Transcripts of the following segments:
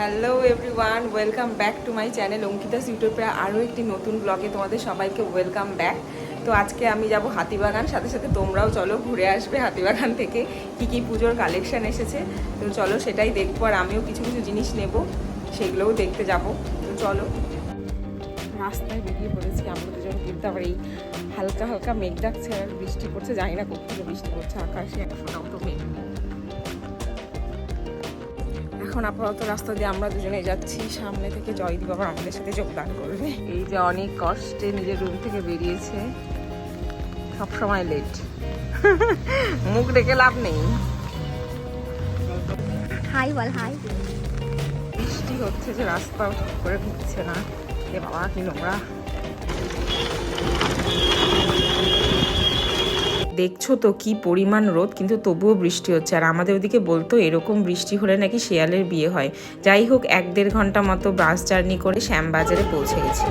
Hello everyone welcome back to my channel Ankita's ইউটিউবে আরও একটি নতুন ব্লগে তোমাদের সবাইকে ওয়েলকাম ব্যাক তো আজকে আমি যাব হাতিবাগান, সাথে সাথে তোমরাও চলো ঘুরে আসবে হাতিবাগান থেকে কি কি পুজোর কালেকশন এসেছে। তো চলো সেটাই দেখব আর আমিও কিছু কিছু জিনিস নেব, সেগুলোও দেখতে যাব। তো চলো। রাস্তায় বেরিয়ে পড়েছি, আমরা দুজন কিন্তু আবার এই হালকা হালকা মেঘ ডাকছে আর বৃষ্টি পড়ছে, জানি না কোথেকে বৃষ্টি পড়ছে, আকাশে এক ফোটাও তো মেঘ নেই। এখন আপাতত রাস্তা দিয়ে আমরা দুজনে যাচ্ছি। সামনে থেকে জয়দীপ আবার আমাদের সাথে যোগদান করবে। এই যে অনেক কষ্টে নিজের রুম থেকে বেরিয়েছে। সব সময় লেট মুখ দেখে লাভ নেই। হাই বল হাই বৃষ্টি হচ্ছে যে রাস্তাও ঠিক করে ঢুকছে না। এ বাবা কি নোংরা। দেখছ তো কি পরিমাণ রোদ, কিন্তু তবুও বৃষ্টি হচ্ছে। আর আমাদের ওদিকে বলতো এরকম বৃষ্টি হলে নাকি শেয়ালের বিয়ে হয়। যাই হোক, এক দেড় ঘণ্টা মতো বাস জার্নি করে শ্যামবাজারে পৌঁছে গেছি।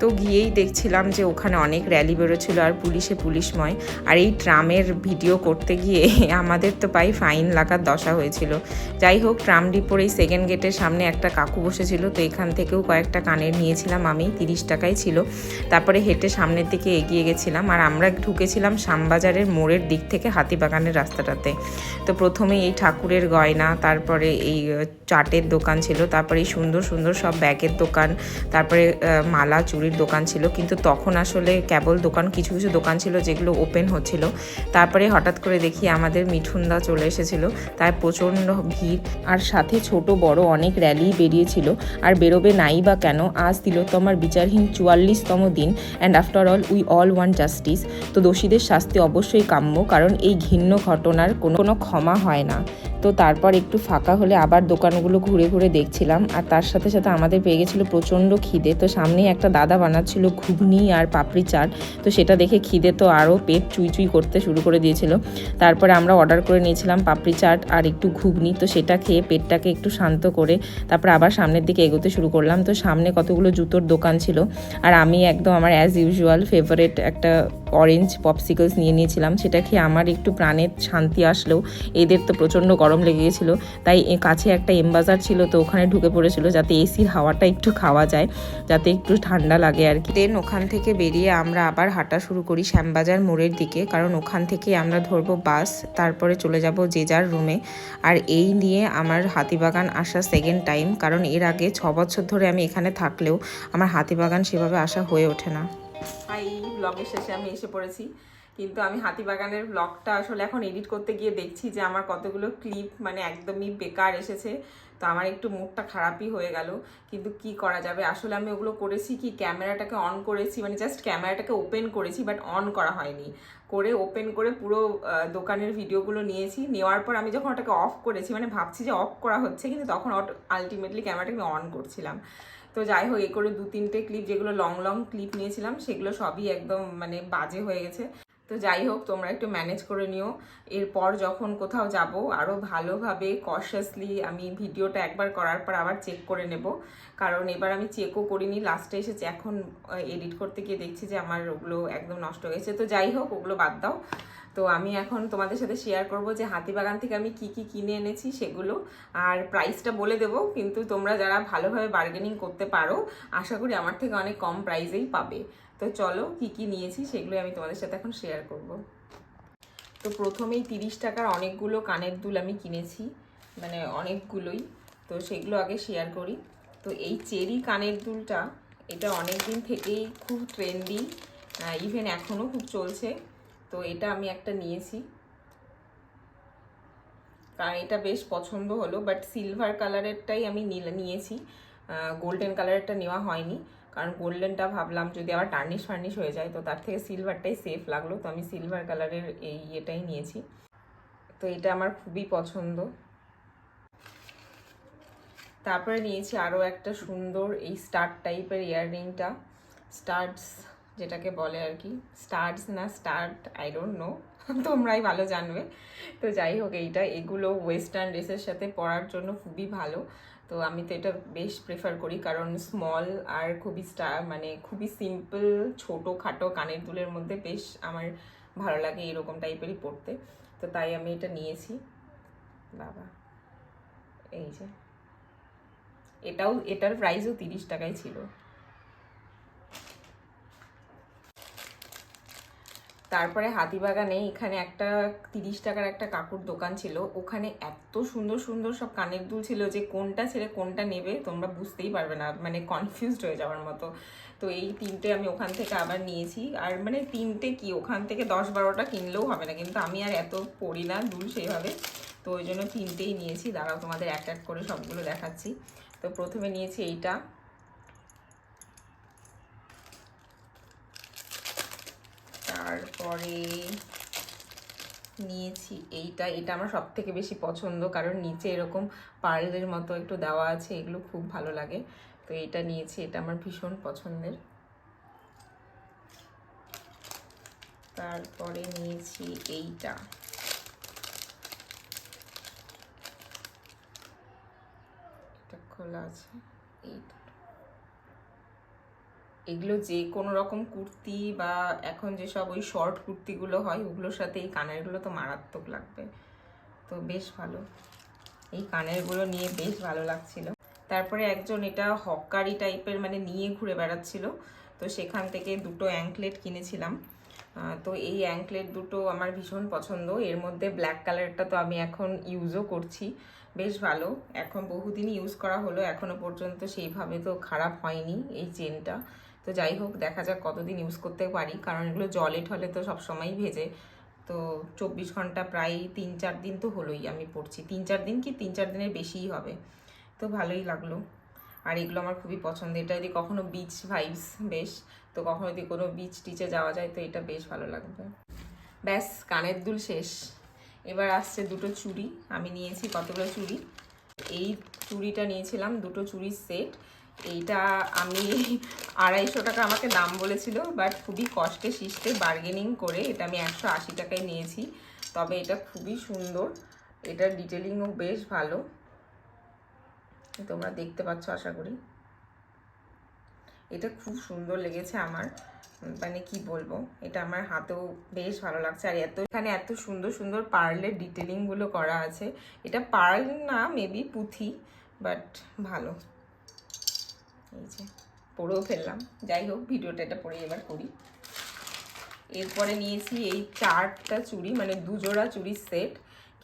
তো গিয়েই দেখছিলাম যে ওখানে অনেক র্যালি বেরোচ্ছিল আর পুলিশে পুলিশময়। আর এই ট্রামের ভিডিও করতে গিয়ে আমাদের তো পাই ফাইন লাগার দশা হয়েছিল। যাই হোক, ট্রাম ডিপোর এই সেকেন্ড গেটের সামনে একটা কাকু বসেছিল, তো এখান থেকেও কয়েকটা কানের নিয়েছিলাম আমি, তিরিশ টাকাই ছিল। তারপরে হেঁটে সামনের দিকে এগিয়ে গেছিলাম আর আমরা ঢুকেছিলাম শ্যামবাজারের মোড়ের দিক থেকে হাতিবাগানের রাস্তাটাতে। তো প্রথমে এই ঠাকুরের গয়না, তারপরে এই চাটের দোকান ছিল, তারপরে এই সুন্দর সুন্দর সব ব্যাগের দোকান, তারপরে মালা চুড়ির দোকান ছিল, কিন্তু তখন আসলে কেবল দোকান, কিছু কিছু দোকান ছিল যেগুলো ওপেন হচ্ছিল। তারপরে হঠাৎ করে দেখি আমাদের মিঠুনদা চলে এসেছিল তাই প্রচণ্ড ভিড়। আর সাথে ছোট, বড় অনেক র্যালি বেরিয়েছিল, আর বেরোবে নাই বা কেন, আজ তিলোত্তমার বিচারহীন চুয়াল্লিশতম দিন and after all we all want justice তো দোষীদের শাস্তি অবশ্যই কাম্য, কারণ এই ঘৃণ্য ঘটনার কোনো কোনো ক্ষমা হয় না। তো তারপর একটু ফাঁকা হলে আবার দোকানগুলো ঘুরে ঘুরে দেখছিলাম, আর তার সাথে সাথে আমাদের পেয়ে গেছিল প্রচণ্ড খিদে। তো সামনেই একটা দাদা বানাচ্ছিল, ঘুগনি আর পাপড়ি চাট। তো সেটা দেখে খিদে তো আরও পেট চুই চুই করতে শুরু করে দিয়েছিল। তারপরে আমরা অর্ডার করে নিয়েছিলাম পাপড়ি চাট আর একটু ঘুগনি। তো সেটা খেয়ে পেটটাকে একটু শান্ত করে তারপর আবার সামনের দিকে এগোতে শুরু করলাম। তো সামনে কতগুলো জুতোর দোকান ছিল। আর আমি একদম আমার অ্যাজ ইউজুয়াল ফেভারেট একটা অরেঞ্জ পপসিকলস নিয়ে নিয়েছিলাম। সেটা খেয়ে আমার একটু প্রাণের শান্তি আসলেও এদের তো প্রচণ্ড গরম লেগে গেছিল। তাই কাছে একটা এমবাজার ছিল তো ওখানে ঢুকে পড়েছিল যাতে এসির হাওয়াটা একটু খাওয়া যায়, যাতে একটু ঠান্ডা লাগে আর কি। দেন ওখান থেকে বেরিয়ে আমরা আবার হাঁটা শুরু করি শ্যামবাজার মোড়ের দিকে, কারণ ওখান থেকে আমরা ধরবো বাস, তারপরে চলে যাব যে যার রুমে আর এই নিয়ে আমার হাতিবাগান আসা সেকেন্ড টাইম কারণ এর আগে ছ বছর ধরে আমি এখানে থাকলেও আমার হাতিবাগান সেভাবে আসা হয়ে ওঠে না। এই ব্লগের শেষে আমি এসে পড়েছি। কিন্তু আমি হাতিবাগানের ব্লগটা আসলে এখন এডিট করতে গিয়ে দেখছি যে আমার কতগুলো ক্লিপ মানে একদমই বেকার এসেছে। তো আমার একটু মুখটা খারাপই হয়ে গেল। কিন্তু কি করা যাবে? আসলে আমি ওগুলো করেছি কি? ক্যামেরাটাকে অন করেছি মানে জাস্ট ক্যামেরাটাকে ওপেন করেছি বাট অন করা হয়নি। করে ওপেন করে পুরো দোকানের ভিডিওগুলো নিয়েছি। নেওয়ার পর আমি যখন ওটাকে অফ করেছি মানে ভাবছি যে অফ করা হচ্ছে, কিন্তু তখন আলটিমেটলি ক্যামেরাটাকে অন করছিলাম। তো যাই হোক, এ করে দু তিনটে ক্লিপ যেগুলো লং লং ক্লিপ নিয়েছিলাম, সেগুলো সবই একদম মানে বাজে হয়ে গেছে। তো যাই হোক, তোমরা একটু ম্যানেজ করে নিও। এরপর যখন কোথাও যাব আরও ভালোভাবে কশাসলি আমি ভিডিওটা একবার করার পর আবার চেক করে নেব। কারণ এবার আমি চেকও করিনি লাস্টে এসেছে, এখন এডিট করতে গিয়ে দেখছি যে আমার ওগুলো একদম নষ্ট হয়েছে তো যাই হোক, ওগুলো বাদ দাও। তো আমি এখন তোমাদের সাথে শেয়ার করব যে হাতিবাগান থেকে আমি কি কি কিনে এনেছি সেগুলো। আর প্রাইসটা বলে দেবো, কিন্তু তোমরা যারা ভালোভাবে বার্গেনিং করতে পারো, আশা করি আমার থেকে অনেক কম প্রাইসেই পাবে। তো চলো কি কি নিয়েছি সেগুলো আমি তোমাদের সাথে এখন শেয়ার করব। তো প্রথমেই তিরিশ টাকার অনেকগুলো কানের দুল আমি কিনেছি মানে অনেকগুলোই। তো সেগুলো আগে শেয়ার করি। তো এই চেরি কানের দুলটা, এটা অনেক দিন থেকেই খুব ট্রেন্ডি ইভেন এখনও খুব চলছে। তো এটা আমি একটা নিয়েছি। কারণ এটা বেশ পছন্দ হলো বাট সিলভার কালারেরটাই আমি নিয়েছি। গোল্ডেন কালারেরটা নেওয়া হয়নি, কারণ গোল্ডেনটা ভাবলাম যদি আবার টার্নিশ ফার্নিশ হয়ে যায়, তো তার থেকে সিলভারটাই সেফ লাগল, তো আমি সিলভার কালারের এই ইয়েটাই নিয়েছি। তো এটা আমার খুবই পছন্দ। তারপরে নিয়েছি আরও একটা সুন্দর এই স্টার টাইপের ইয়াররিংটা স্টার্টস যেটাকে বলে আর কি স্টার্টস না স্টার্ট আই ডোন্ট নো তোমরাই ভালো জানবে। তো যাই হোক, এইটা, এগুলো ওয়েস্টার্ন ড্রেসের সাথে পরার জন্য খুবই ভালো। তো আমি তো এটা বেশ প্রেফার করি, কারণ স্মল আর খুবই স্টার মানে খুবই সিম্পল ছোটো খাটো কানের দুলের মধ্যে বেশ আমার ভালো লাগে এরকম টাইপেরই পরতে। তো তো তাই আমি এটা নিয়েছি। বাবা, এই যে। এটাও, এটার প্রাইসও তিরিশ টাকাই ছিল। তারপরে হাতিবাগানে এখানে একটা তিরিশ টাকার একটা কাকুর দোকান ছিল। ওখানে এত সুন্দর সুন্দর সব কানের দুল ছিল যে কোনটা ছেড়ে কোনটা নেবে তোমরা বুঝতেই পারবে না মানে কনফিউজড হয়ে যাওয়ার মতো। তো এই তিনটে আমি ওখান থেকে আবার নিয়েছি। আর মানে তিনটে কি, ওখান থেকে দশ বারোটা কিনলেও হবে না, কিন্তু আমি আর এত পড়ি না দুল সেইভাবে তো ওই জন্য তিনটেই নিয়েছি। দাঁড়াও তোমাদের এক এক করে সবগুলো দেখাচ্ছি। তো প্রথমে নিয়েছি এইটা। তারপরে নিয়েছি এইটা, এটা আমার সব থেকে বেশি পছন্দ, কারণ নিচে এরকম পার্লের মতো একটু দেওয়া আছে, এগুলো খুব ভালো লাগে। তো এটা নিয়েছি, এটা আমার ভীষণ পছন্দের। তারপরে নিয়েছি এইটা। এটা খোলা আছে, এইটা। এগুলো যে কোনো রকম কুর্তি বা এখন যেসব ওই শর্ট কুর্তিগুলো হয়, ওগুলোর সাথে এই কানেরগুলো তো মারাত্মক লাগবে। তো বেশ ভালো। এই কানেরগুলো নিয়ে বেশ ভালো লাগছিল। তারপরে একজন এটা হকারি টাইপের মানে নিয়ে ঘুরে বেড়াচ্ছিল। তো সেখান থেকে দুটো অ্যাঙ্কলেট কিনেছিলাম। তো এই অ্যাঙ্কলেট দুটো আমার ভীষণ পছন্দ। এর মধ্যে ব্ল্যাক কালারটা তো আমি এখন ইউজও করছি। বেশ ভালো। এখন বহুদিন ইউজ করা হলো। এখনও পর্যন্ত সেইভাবে তো খারাপ হয়নি এই চেনটা তো যাই হোক, দেখা যাক কতদিন ইউজ করতে পারি। কারণ এগুলো জলে ঠলে তো সবসময়ই ভেজে। তো চব্বিশ ঘণ্টা প্রায় তিন চার দিন তো হলোই আমি পড়ছি। তিন চার দিন কি তিন চার দিনের বেশিই হবে। তো ভালোই লাগল। আর এগুলো আমার খুবই পছন্দ এটা যদি কখনো বিচ ভাইবস বেশ, তো কখনো যদি কোনো বিচ টিচে যাওয়া যায়, তো এটা বেশ ভালো লাগবে। ব্যাস, কানের দুল শেষ। এবার আসছে দুটো চুড়ি। আমি নিয়েছি কতগুলো চুড়ি? এই চুড়িটা নিয়েছিলাম, দুটো চুড়ির সেট এইটা আমি আড়াইশো টাকা আমাকে দাম বলেছিল বাট খুবই কষ্টে শিষ্টে বার্গেনিং করে এটা আমি একশো আশি টাকায় নিয়েছি। তবে এটা খুবই সুন্দর, এটার ডিটেলিংও বেশ ভালো। তোমরা দেখতে পাচ্ছ, আশা করি। এটা খুব সুন্দর লেগেছে আমার মানে কি বলব, এটা আমার হাতেও বেশ ভালো লাগছে। আর এত, এখানে এত সুন্দর সুন্দর পার্লের ডিটেলিংগুলো করা আছে। এটা পার্ল না মেবি পুঁথি বাট ভালো। এই যে পরেও ফেললাম। যাই হোক, ভিডিওটা এটা পরে এবার করি। এরপরে নিয়েছি এই চারটা চুড়ি মানে দুজোড়া চুড়ির সেট।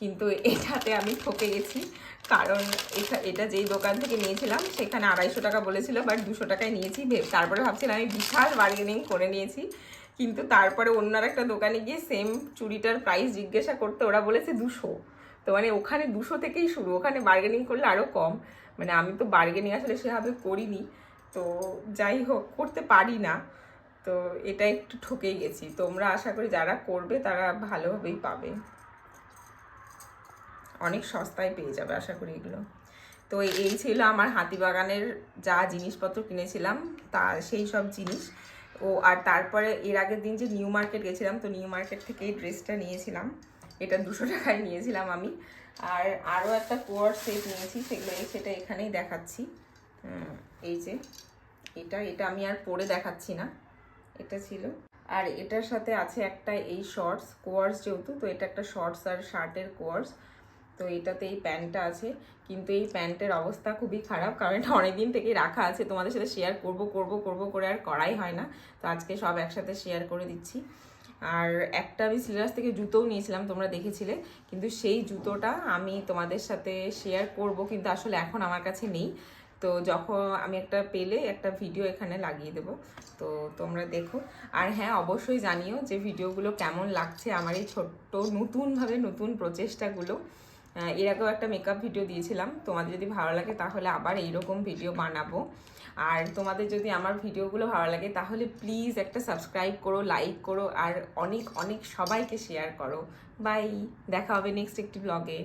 কিন্তু এটাতে আমি ঠকে গেছি। কারণ এটা এটা যেই দোকান থেকে নিয়েছিলাম, সেখানে আড়াইশো টাকা বলেছিল, বাট দুশো টাকায় নিয়েছি। তারপরে ভাবছিলাম আমি বিশাল বার্গেনিং করে নিয়েছি। কিন্তু তারপরে অন্য একটা দোকানে গিয়ে সেম চুড়িটার প্রাইস জিজ্ঞাসা করতে ওরা বলেছে দুশো। তো মানে ওখানে দুশো থেকেই শুরু, ওখানে বার্গেনিং করলে আরও কম। মানে আমি তো বার্গেনিং আসলে সেভাবে করিনি। তো যাই হোক, করতে পারি না। তো এটা একটু ঠকেই গেছি। তোমরা আশা করি যারা করবে তারা ভালোভাবেই পাবে। অনেক সস্তায় পেয়ে যাবে, আশা করি এগুলো। তো এই ছিল আমার হাতিবাগানের যা জিনিসপত্র কিনেছিলাম, তা সেই সব জিনিস। ও আর তারপরে এর আগের দিন যে নিউ মার্কেট গেছিলাম, তো নিউ মার্কেট থেকে এই ড্রেসটা নিয়েছিলাম। এটা দুশো টাকায় নিয়েছিলাম আমি। আর আরও একটা কোয়ার সেট নিয়েছি, সেগুলো সেটা এখানেই দেখাচ্ছি। এই যে, এটা এটা আমি আর পরে দেখাচ্ছি না। এটা ছিল। আর এটার সাথে আছে একটা এই শর্টস কোয়ার্স যেহেতু, তো এটা একটা শর্টস আর শার্টের কোয়ার্স। তো এটাতে এই প্যান্টটা আছে। কিন্তু এই প্যান্টের অবস্থা খুবই খারাপ, কারণ এটা অনেকদিন থেকেই রাখা আছে। তোমাদের সাথে শেয়ার করব করব করব করে আর করাই হয় না। তো আজকে সব একসাথে শেয়ার করে দিচ্ছি। আর একটা আমি সিলেবাস থেকে জুতোও নিয়েছিলাম, তোমরা দেখেছিলে। কিন্তু সেই জুতোটা আমি তোমাদের সাথে শেয়ার করব, কিন্তু আসলে এখন আমার কাছে নেই। তো যখন আমি একটা পেলে একটা ভিডিও এখানে লাগিয়ে দেব। তো তোমরা দেখো। আর হ্যাঁ অবশ্যই জানিও যে ভিডিওগুলো কেমন লাগছে আমার এই ছোট্ট, নতুনভাবে নতুন প্রচেষ্টাগুলো। এর আগেও একটা মেকআপ ভিডিও দিয়েছিলাম। তোমাদের যদি ভালো লাগে তাহলে আবার এইরকম ভিডিও বানাবো। আর তোমাদের যদি আমার ভিডিওগুলো ভালো লাগে তাহলে প্লিজ একটা সাবস্ক্রাইব করো লাইক করো, আর অনেক অনেক সবাইকে শেয়ার করো। বাই দেখা হবে নেক্সট একটি ব্লগে